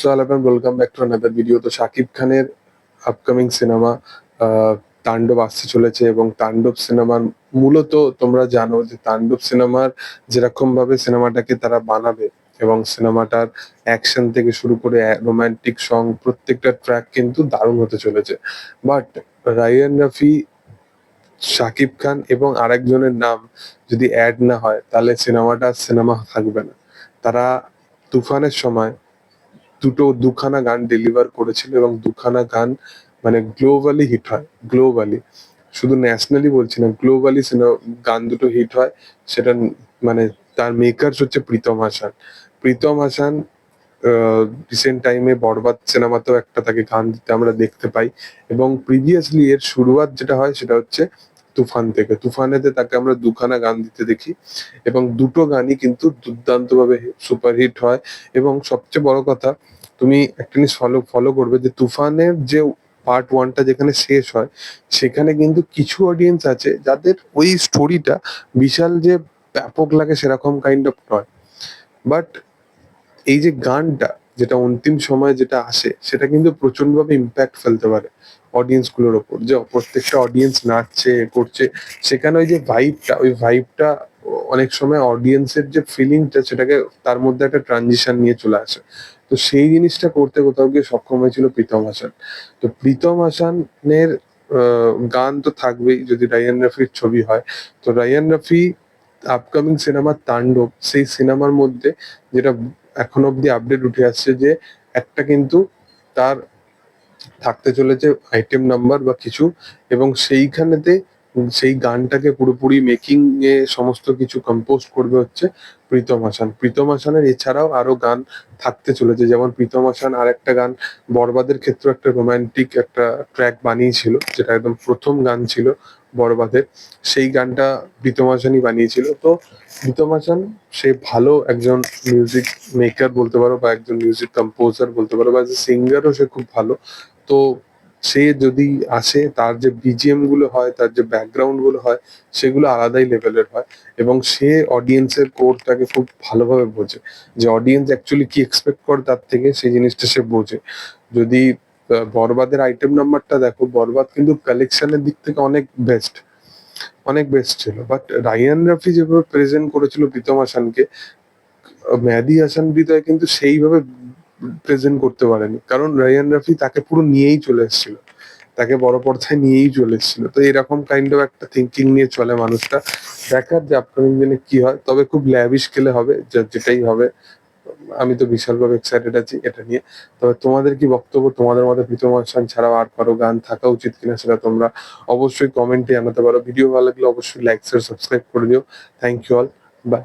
আসসালাম welcome back to another video তো শাকিব খানের আপকামিং সিনেমা তাণ্ডব আসতে চলেছে এবং তাণ্ডব সিনেমার মূলত তোমরা জানো যে তাণ্ডব সিনেমার যেরকম ভাবে সিনেমাটাকে তারা বানাবে এবং সিনেমাটার অ্যাকশন থেকে শুরু করে রোমান্টিক সং প্রত্যেকটা ট্র্যাক কিন্তু দারুণ হতে চলেছে। বাট রায়ান রাফি শাকিব খান এবং আরেকজনের নাম যদি অ্যাড না হয়, তাহলে সিনেমাটা সিনেমা থাকবে না। তারা তুফানের সময় দুটো, দুখানা গান ডেলিভার করেছিল এবং দুখানা গান মানে গ্লোবালি হিট হয় গ্লোবালি শুধু ন্যাশনালি বলছি না গ্লোবালি গান দুটো হিট হয়, সেটা মানে তার মেকার্স হচ্ছে প্রীতম হাসান। প্রীতম হাসান রিসেন্ট টাইমে বরবাদ সিনেমাতেও একটা তাকে গান দিতে আমরা দেখতে পাই। এবং প্রিভিয়াসলি এর শুরুয়াত যেটা হয়, সেটা হচ্ছে তুফান থেকে। তুফানেতে তাকে আমরা দুখানা গান দিতে দেখি এবং দুটো গানই কিন্তু দুর্দান্তভাবে সুপারহিট হয় এবং সবচেয়ে বড় কথা, তুমি একটা জিনিস ফলো ফলো করবে যে তুফানের যে পার্ট ওয়ানটা যেখানে শেষ হয়, সেখানে কিন্তু কিছু অডিয়েন্স আছে যাদের ওই স্টোরিটা বিশাল যে ব্যাপক লাগে সেরকম কাইন্ড অফ নয়। বাট এই যে গানটা যেটা অন্তিম সময় যেটা আসে, সেটা কিন্তু প্রচন্ডভাবে ইম্প্যাক্ট ফেলতে পারে অডিয়েন্সগুলোর ওপর। যে প্রত্যেকটা অডিয়েন্স নাচছে, করছে, সেখানে ওই যে ভাইবটা ওই ভাইবটা অনেক সময় অডিয়েন্সের যে ফিলিংটা সেটাকে তার মধ্যে একটা ট্রানজিশন নিয়ে চলে আসে। তো সেই জিনিসটা করতে কোথাও গিয়ে সক্ষম হয়েছিল প্রীতম হাসান। তো প্রীতম হাসানের গান তো থাকবেই, যদি রায়ান রাফির ছবি হয়। তো রায়ান রাফি আপকামিং সিনেমা তাণ্ডব, সেই সিনেমার মধ্যে যেটা এখন অব্দি আপডেট উঠে আসছে যে একটা কিন্তু তার থাকতে চলেছে আইটেম নাম্বার বা কিছু এবং সেইখানেতে সেই গানটাকে পুরোপুরি মেকিং এ সমস্ত কিছু কম্পোজ করবে হচ্ছে প্রীতম হাসান। প্রীতম হাসানের এছাড়াও আরও গান থাকতে চলেছে। যেমন প্রীতম হাসান আর একটা গান বরবাদের ক্ষেত্রে একটা রোমান্টিক একটা ট্র্যাক বানিয়েছিল, যেটা একদম প্রথম গান ছিল বরবাদের সেই গানটা প্রীতম বানিয়েছিল। তো হাসান, সে ভালো একজন মিউজিক মেকার বলতে পারো বা একজন মিউজিক কম্পোজার বলতে পারো বা সিঙ্গারও সে খুব ভালো। তো সে যদি আসে, তার যে বিজিএমগুলো হয়, তার যে ব্যাকগ্রাউন্ডগুলো হয়, সেগুলো আলাদাই লেভেলের হয় এবং সে অডিয়েন্সের কোরটাকে খুব ভালোভাবে বোঝে। যে অডিয়েন্স অ্যাকচুয়ালি কি এক্সপেক্ট করে তার থেকে, সেই জিনিসটা সে বোঝে। যদি বরবাদের আইটেম নাম্বারটা দেখো, বরবাদ কিন্তু কালেকশনের দিক থেকে অনেক বেস্ট অনেক বেস্ট ছিল। বাট রায়ান রাফি যেভাবে প্রেজেন্ট করেছিল প্রীতম হাসানকে, মেহেদি হাসান হৃদয় কিন্তু সেইভাবে প্রেজেন্ট করতে পারেনি। কারণ রায়ান রাফি তাকে পুরো নিয়েই চলে এসেছিল। তাকে বড় পর্দায় নিয়েই চলে এসেছিল। তো এরকম কাইন্ড অফ একটা থিঙ্কিং নিয়ে চলে মানুষটা। দেখার যে আপকামিং দিনে কি হয়, তবে খুব ল্যাবিশ খেলে হবে যেটাই হবে আমি তো বিশালভাবে এক্সাইটেড আছি এটা নিয়ে। তবে তোমাদের কি বক্তব্য? তোমাদের মধ্যে প্রীতম হাসান ছাড়াও আর কারও গান থাকা উচিত কিনা সেটা তোমরা অবশ্যই কমেন্টে জানাতে পারো। ভিডিও ভালো লাগলে অবশ্যই লাইক শেয়ার সাবস্ক্রাইব করে দিও। Thank you all by